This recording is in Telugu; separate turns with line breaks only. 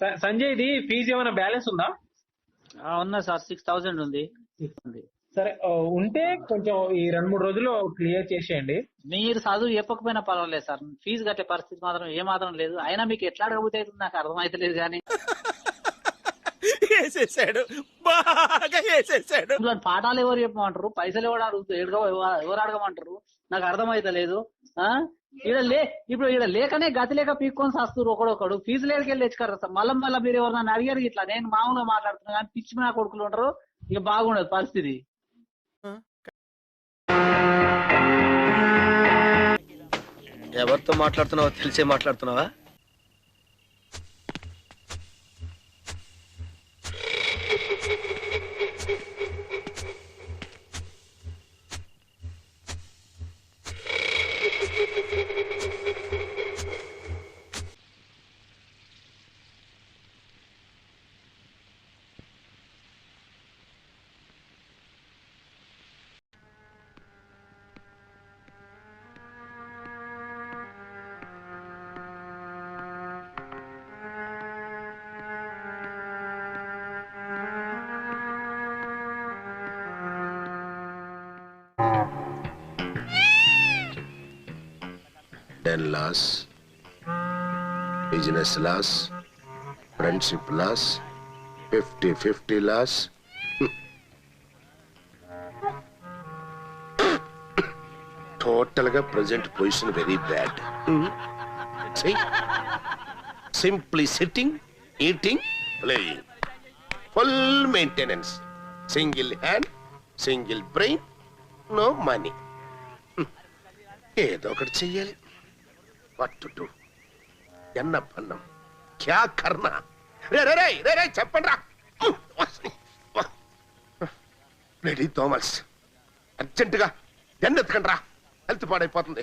సంజయ్ ఇది ఫీజు ఏమైనా బ్యాలెన్స్ ఉందా?
ఆ, ఉన్నా సార్ సిక్స్ థౌసండ్ ఉంది. ఉంది.
సరే ఉంటే కొంచెం ఈ రెండు మూడు రోజుల్లో క్లియర్ చేసేయండి.
మీరు చదువు చెప్పకపోయినా పర్వాలేదు సార్. ఫీజు కట్టే పరిస్థితి మాత్రం ఏ మాత్రం లేదు. అయినా మీకు ఎట్లా అడగబోతే నాకు అర్థమైతలేదు కానీ.
వేసేసాడు బాగా వేసేసాడు
ఇందులో పాఠాలు ఎవరు చెప్పమంటారు? పైసలు ఎవరు అడుగుతారు? ఎవరు అడగమంటారు? నాకు అర్థమైతలేదు. ఈడ లే ఇప్పుడు ఈడ లేకనే గతి లేక పీక్కొని వస్తారు ఒకడొకడు. Fee లేకెళ్ళి తెచ్చుకారు sir? మళ్ళీ మళ్ళీ మీరు ఎవరు అడిగారు ఇట్లా? నేను మామూలుగా మాట్లాడుతున్నా కానీ పిచ్చి నా కొడుకులు ఉంటారు ఇక బాగుండదు పరిస్థితి.
ఎవరితో మాట్లాడుతున్నావో తెలిసే మాట్లాడుతున్నావా?
Ten loss business loss friendship loss fifty fifty loss టోటల్గా present position very bad simply sitting eating playing full maintenance single hand single brain no money ఏదో ఒకటి చెయ్యాలి. వాట్ టు డూ ఎన్న పన్నం? క్యా కర్ణ? రే రే రే రే రే చెప్పండి రా లేడీ థోమస్. అర్జెంటుగా ఎన్నెత్తుకండి రా హెల్త్ పాడైపోతుంది.